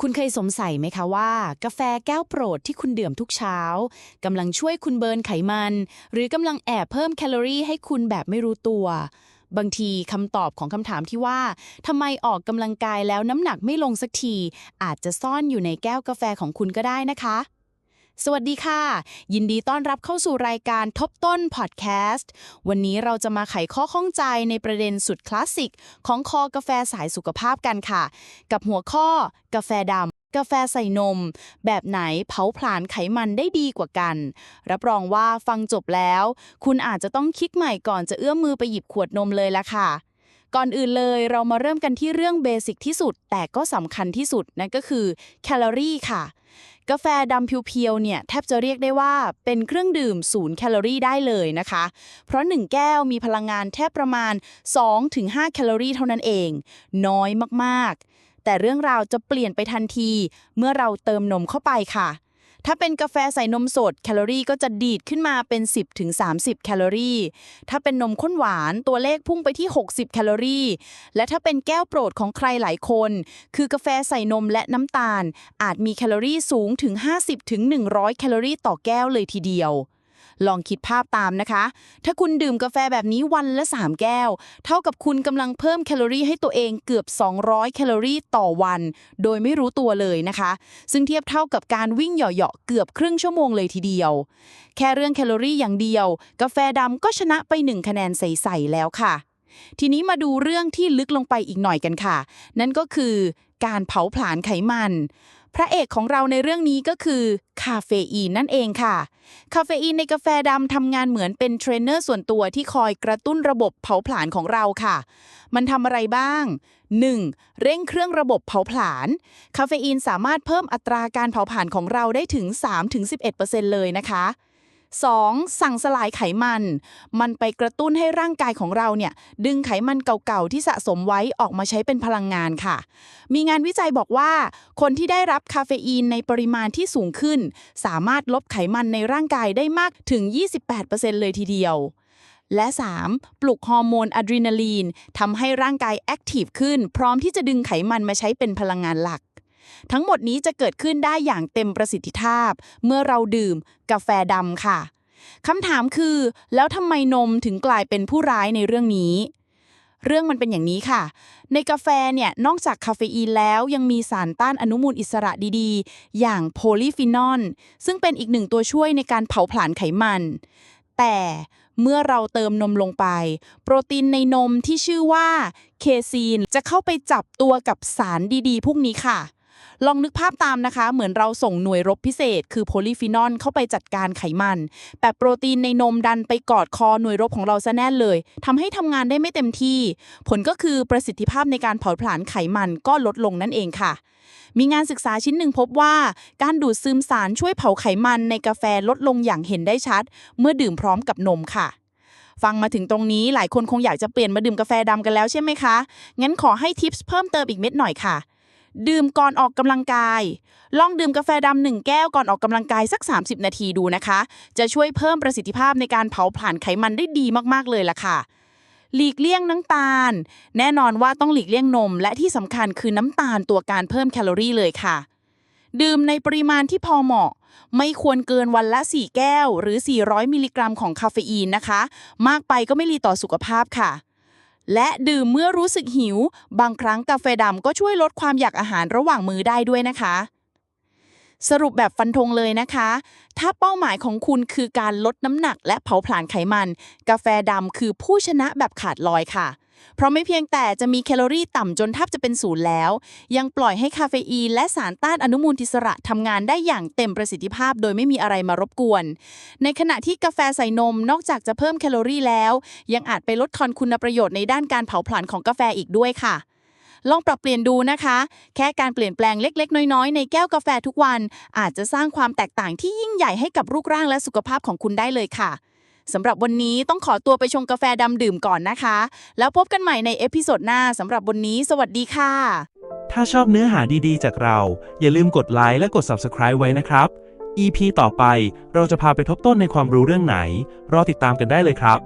คุณเคยสงสัยไหมคะว่า กาแฟแก้วโปรดที่คุณดื่มทุกเช้ากำลังช่วยคุณเบิร์นไขมัน หรือกำลังแอบเพิ่มแคลอรี่ให้คุณแบบไม่รู้ตัว บางทีคำตอบของคำถามที่ว่าทำไมออกกำลังกายแล้วน้ำหนักไม่ลงสักที อาจจะซ่อนอยู่ในแก้วกาแฟของคุณก็ได้นะคะ สวัสดีค่ะ ยินดีต้อนรับเข้าสู่รายการทบต้นพอดแคสต์ วันนี้เราจะมาไขข้อข้องใจในประเด็นสุดคลาสสิก ของคอกาแฟสายสุขภาพกันค่ะ กับหัวข้อกาแฟดำกาแฟใส่นม แบบไหนเผาผลาญไขมันได้ดีกว่ากัน รับรองว่าฟังจบแล้ว คุณอาจจะต้องคิดใหม่ก่อนจะเอื้อมมือไปหยิบขวดนมเลยละค่ะก่อนอื่นเลยเรามาเริ่มกันที่เรื่องเบสิกที่สุด แต่ก็สำคัญที่สุดนั่นก็คือแคลอรี่ค่ะ กาแฟดำเพียวๆเนี่ยแทบจะเรียกได้ว่าเป็นเครื่องดื่มศูนย์แคลอรี่ได้เลยนะคะ เพราะ 1 แก้วมีพลังงานแทบประมาณ 2-5 แคลอรี่เท่านั้นเอง น้อยมากๆ แต่เรื่องราวจะเปลี่ยนไปทันที เมื่อเราเติมนมเข้าไปค่ะ ถ้าเป็นกาแฟใส่นมสดแคลอรี่ก็จะดีดขึ้นมาเป็น 10-30 แคลอรี่ ถ้าเป็นนมข้นหวานตัวเลขพุ่งไปที่ 60 แคลอรี่ และถ้าเป็นแก้วโปรดของใครหลายคน คือกาแฟใส่นมและน้ำตาล อาจมีแคลอรี่สูงถึง 50-100 แคลอรี่ต่อแก้วเลยทีเดียว ลองคิดภาพตามนะคะ ถ้าคุณดื่มกาแฟแบบนี้วันละ 3 แก้ว เท่ากับคุณกำลังเพิ่มแคลอรี่ให้ตัวเองเกือบ 200 แคลอรี่ต่อวัน โดยไม่รู้ตัวเลยนะคะ ซึ่งเทียบเท่ากับการวิ่งเหยาะๆเกือบครึ่งชั่วโมงเลยทีเดียว แค่เรื่องแคลอรี่อย่างเดียว กาแฟดำก็ชนะไป 1 คะแนนใสๆแล้วค่ะ ทีนี้มาดูเรื่องที่ลึกลงไปอีกหน่อยกันค่ะ นั่นก็คือการเผาผลาญไขมัน พระเอกของเราในเรื่องนี้ก็คือคาเฟอีนนั่นเองค่ะ คาเฟอีนในกาแฟดำทำงานเหมือนเป็นเทรนเนอร์ส่วนตัวที่คอยกระตุ้นระบบเผาผลาญของเราค่ะ มันทำอะไรบ้าง 1. เร่งเครื่องระบบเผาผลาญ คาเฟอีนสามารถเพิ่มอัตราการเผาผลาญของเราได้ถึง 3-11%เลยนะคะ 2. สั่งสลายไขมัน มันไปกระตุ้นให้ร่างกายของเราเนี่ยดึงไขมันเก่าๆที่สะสมไว้ออกมาใช้เป็นพลังงานค่ะ มีงานวิจัยบอกว่า คนที่ได้รับคาเฟอีนในปริมาณที่สูงขึ้น สามารถลบไขมันในร่างกายได้มากถึง 28%เลยทีเดียวและ 3. ปลุกฮอร์โมนอะดรีนาลีนทำให้ร่างกายแอคทีฟขึ้น พร้อมที่จะดึงไขมันมาใช้เป็นพลังงานหลัก ทั้งหมดนี้จะเกิดขึ้นได้อย่างเต็มประสิทธิภาพ เมื่อเราดื่ม กาแฟดำค่ะ คำถามคือ แล้วทำไมนมถึงกลายเป็นผู้ร้ายในเรื่องนี้ เรื่องมันเป็นอย่างนี้ค่ะ ในกาแฟเนี่ย นอกจากคาเฟอีนแล้วยังมีสารต้านอนุมูลอิสระดีๆ อย่างโพลีฟีนอลซึ่งเป็นอีกหนึ่งตัวช่วยในการเผาผลาญไขมัน แต่เมื่อเราเติมนมลงไป โปรตีนในนมที่ชื่อว่าเคซีนจะเข้าไปจับตัวกับสารดีๆ พวกนี้ค่ะ ลองนึกภาพตามนะคะ เหมือนเราส่งหน่วยรบพิเศษ คือโพลีฟีนอลเข้าไปจัดการไขมัน แต่โปรตีนในนมดันไปกอดคอหน่วยรบของเราซะแน่นเลยทำให้ทำงานได้ไม่เต็มที่ ผลก็คือประสิทธิภาพในการเผาผลาญไขมันก็ลดลงนั่นเองค่ะ มีงานศึกษาชิ้นหนึ่งพบว่า การดูดซึมสารช่วยเผาไขมันในกาแฟลดลงอย่างเห็นได้ชัด เมื่อดื่มพร้อมกับนมค่ะฟังมาถึงตรงนี้หลายคนคงอยากจะเปลี่ยนมาดื่มกาแฟดำกันแล้วใช่ไหมคะ งั้นขอให้ทิปส์เพิ่มเติมอีกเม็ดหน่อยค่ะ ดื่มก่อนออกกำลังกาย ลองดื่มกาแฟดำหนึ่งแก้วก่อนออกกำลังกายสัก 30 นาทีดูนะคะ จะช่วยเพิ่มประสิทธิภาพในการเผาผลาญไขมันได้ดีมากๆเลยล่ะค่ะหลีกเลี่ยงน้ำตาล แน่นอนว่าต้องหลีกเลี่ยงนม และที่สำคัญคือน้ำตาลตัวการเพิ่มแคลอรี่เลยค่ะ ดื่มในปริมาณที่พอเหมาะ ไม่ควรเกินวันละ 4 แก้ว หรือ 400 มิลลิกรัมของคาเฟอีนนะคะ มากไปก็ไม่ดีต่อสุขภาพค่ะ และดื่มเมื่อรู้สึกหิว บางครั้งกาแฟดำก็ช่วยลดความอยากอาหารระหว่างมื้อได้ด้วยนะคะ สรุปแบบฟันธงเลยนะคะ ถ้าเป้าหมายของคุณคือการลดน้ำหนักและเผาผลาญไขมัน กาแฟดำคือผู้ชนะแบบขาดลอยค่ะ เพราะไม่เพียงแต่จะมีแคลอรี่ต่ำจนแทบจะเป็นศูนย์แล้ว ยังปล่อยให้คาเฟอีนและสารต้านอนุมูลอิสระทำงานได้อย่างเต็มประสิทธิภาพ โดยไม่มีอะไรมารบกวน ในขณะที่กาแฟใส่นมนอกจากจะเพิ่มแคลอรี่แล้ว ยังอาจไปลดทอนคุณประโยชน์ในด้านการเผาผลาญของกาแฟอีกด้วยค่ะลองปรับเปลี่ยนดูนะคะ แค่การเปลี่ยนแปลงเล็ก ๆ น้อยๆ ในแก้วกาแฟทุกวัน อาจจะสร้างความแตกต่างที่ยิ่งใหญ่ให้กับรูปร่างและสุขภาพของคุณได้เลยค่ะ สำหรับวันนี้ต้องขอตัวไปชงกาแฟดำดื่มก่อนนะคะ แล้วพบกันใหม่ในเอพิโซดหน้าสำหรับวันนี้สวัสดีค่ะ ถ้าชอบเนื้อหาดีๆ จากเรา อย่าลืมกดไลค์และกด Subscribe ไว้นะครับ EP ต่อไปเราจะพาไปทบต้นในความรู้เรื่องไหน รอติดตามกันได้เลยครับ